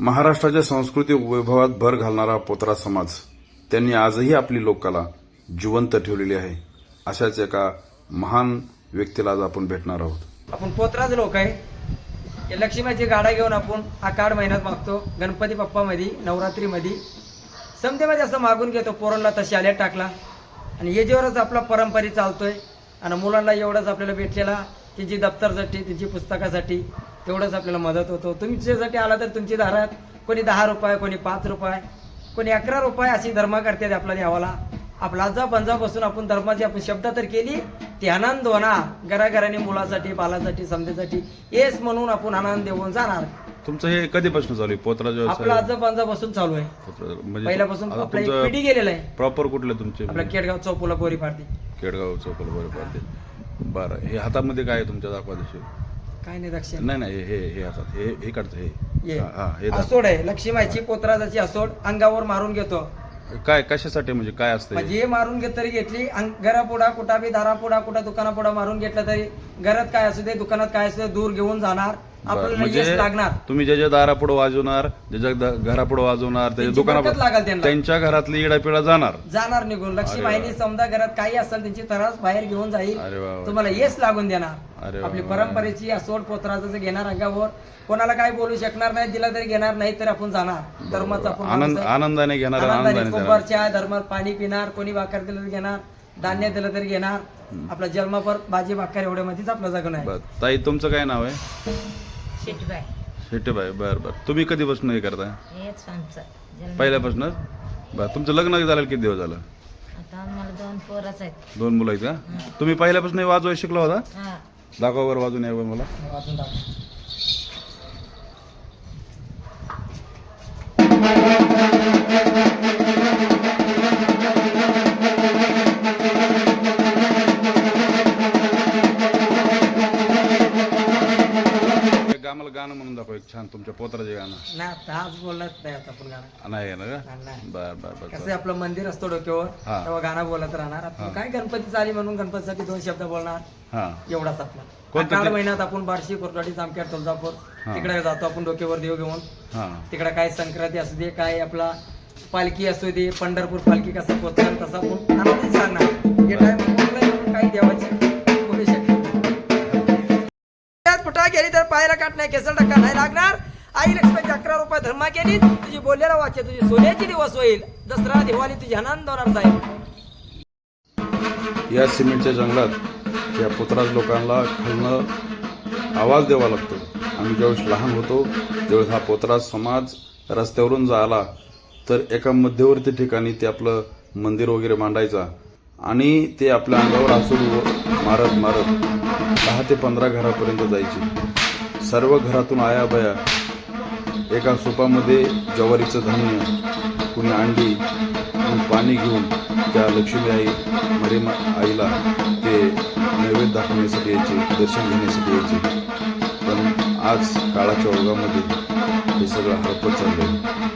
महाराष्ट्राच्या सांस्कृतिक वैभवात भर घालणारा पोतरा समाज त्यांनी आजही आपली लोककला जिवंत ठेवलेली आहे. अशाच एका महान व्यक्तीला आज आपण भेटणार आहोत. आपण पोतराच लोक आहे. या लक्ष्मीची गाडा घेऊन आपण आकाड महिन्यात मागतो. गणपती बाप्पामध्ये नवरात्रीमध्ये. समतेमध्ये असं मागून घेतो पोरांना तशी आल्या टाकला. आणि याच्यावरच आपला परंपरी चालतोय. आणि मुलांना एवढंच आपल्याला भेटलेला त्यांची दप्तरसाठी त्यांची पुस्तकासाठी. तेवढंच आपल्याला मदत होतो. तुमच्यासाठी आला तर तुमची दारात कोणी दहा रुपये कोणी पाच रुपये कोणी अकरा रुपये अशी धर्म करतात आपला देवाला आपला आजा पंजा बसून आपण धर्माची आपण शब्द तर केली. ती आनंद होणार घराघराने मुलासाठी बालासाठी समजेसाठी येस म्हणून आपण आनंद देऊन जाणार. तुमचं हे कधीपासून चालू आहे? पोतरा आपला आजा पंजा बसून चालू आहे. म्हणजे पहिल्यापासून आपला एक पिढी गेलेला आहे. प्रॉपर कुठले तुमचे? आपला केडगाव चौपुला गोरी पाडते. केडगाव चौकल बरं पडते. बरं हे हातामध्ये काय आहे तुमच्या दाखवा काय नाही दक्षिण नाही नाही हे हे हातात हे हे काढतं हे. हा, हा हे. असोड आहे लक्ष्मीची पोत्राजाची असोड अंगावर मारून घेतो काय कशासाठी म्हणजे काय असतं हे? म्हणजे मारून घेत तरी घेतली घरापुढा कुठा बी दारापुढा कुठा दुकानापुढा मारून घेतलं तरी घरात काय असू दे दुकानात काय असू दे दूर घेऊन जाणार बरं, आपल्याला म्हणजे यश लागणार. तुम्ही ज्याच्या दारापुढे वाजवणार ज्याच्या घरापुढे वाजवणार त्याच्या त्यांची दुकानापुढे बरकत लागेल त्यांना. त्यांच्या घरातली इडापिडा जाणार. जाणार निघून. लक्ष्मीबाईनी समजा घरात काही असेल त्यांची तरास बाहेर घेऊन जाईल. अरे वा वा. तुम्हाला येस लागून अरे देणार. वा आपली वा. परंपरेची असोड पोत्राचं जे घेणार अंगावर कोणाला काय बोलू शकणार नाही दिला तरी घेणार नाही तर आपण जाणार. धर्माचा आपण आनंद माणूस आहे. आनंदाने घेणार आनंदाने आनंदाने देणार. कुंभार चहा धर्मात पाणी पिणार कोणी भाकर दिलं तरी घेणार धान्य दिलं तरी घेणार. आपला जन्मभर भाजी भाकर एवढ्यामध्येच आपलं जगणं आहे. बर ताई तुमचं काय नाव आहे? शेटबाई. शेटेबाई बर बर. तुम्ही कधीपासून हे करताय? हेच आमचं जन्म. पहिल्यापासूनच? बर तुमचं लग्न झालं किती दिवस झालं? आता आम्हाला दोन पोरच आहेत. दोन मुलं आहेत का? तुम्ही पहिल्यापासून हे वाजवायला शिकला होता? हा. दाखवा बरं वाजून या बरं मला. वाचून टाका. छान तुमच्या पोत्राचे गाणं. नाही आता आज बोलत नाही आता आपण गाणं. नाही आहे ना का? नाही. बर बर बर कसं आहे, आपलं मंदिर असतो डोक्यावर हा. तेव्हा गाणं बोलत राहणार. आपण काय गणपती चाली म्हणून गणपतीसाठी दोन शब्द बोलणार? हा. एवढाच आपला. कोणतं आषाढ ते? महिन्यात आपण बार्शी कोरवाडी जामखेड तुळजापूर हा. तिकडे जातो आपण डोक्यावर देव घेऊन. हा. तिकडे काय संक्रांती असू दे काय आपला पालखी असू दे पंढरपूर पालखी कसा पोचणार तसा आपण सांगणार. हे टाइम काही देवाची नाही केसर टक्का नाही लागणार. आई लक्ष्मीची अकरा रुपये धर्मा केली. तुझी बोललेला वाचे तुझी सोन्याची दिवस होईल. दसरा दिवाळी तुझी आनंद होणार साहेब. या सिमेंटच्या जंगलात या पुत्राज लोकांना खालनं आवाज द्यावा लागतो. आम्ही ज्यावेळेस लहान होतो ज्यावेळेस हा पोतराज समाज रस्त्यावरून जायला तर एका मध्यवर्ती ठिकाणी ते आपलं मंदिर वगैरे मांडायचा आणि ते आपल्या अंगावर आसूड मारत मारत दहा ते पंधरा घरापर्यंत जायचे. सर्व घरातून आया बया एका सोपामध्ये ज्वारीचं धान्य कुणी अंडी कुणी पाणी घेऊन त्या लक्ष्मी आई मरीमा आईला ते नैवेद्य दाखवण्यासाठी यायचे दर्शन घेण्यासाठी यायचे. पण आज काळाच्या ओघामध्ये हे सगळं हरपत आहे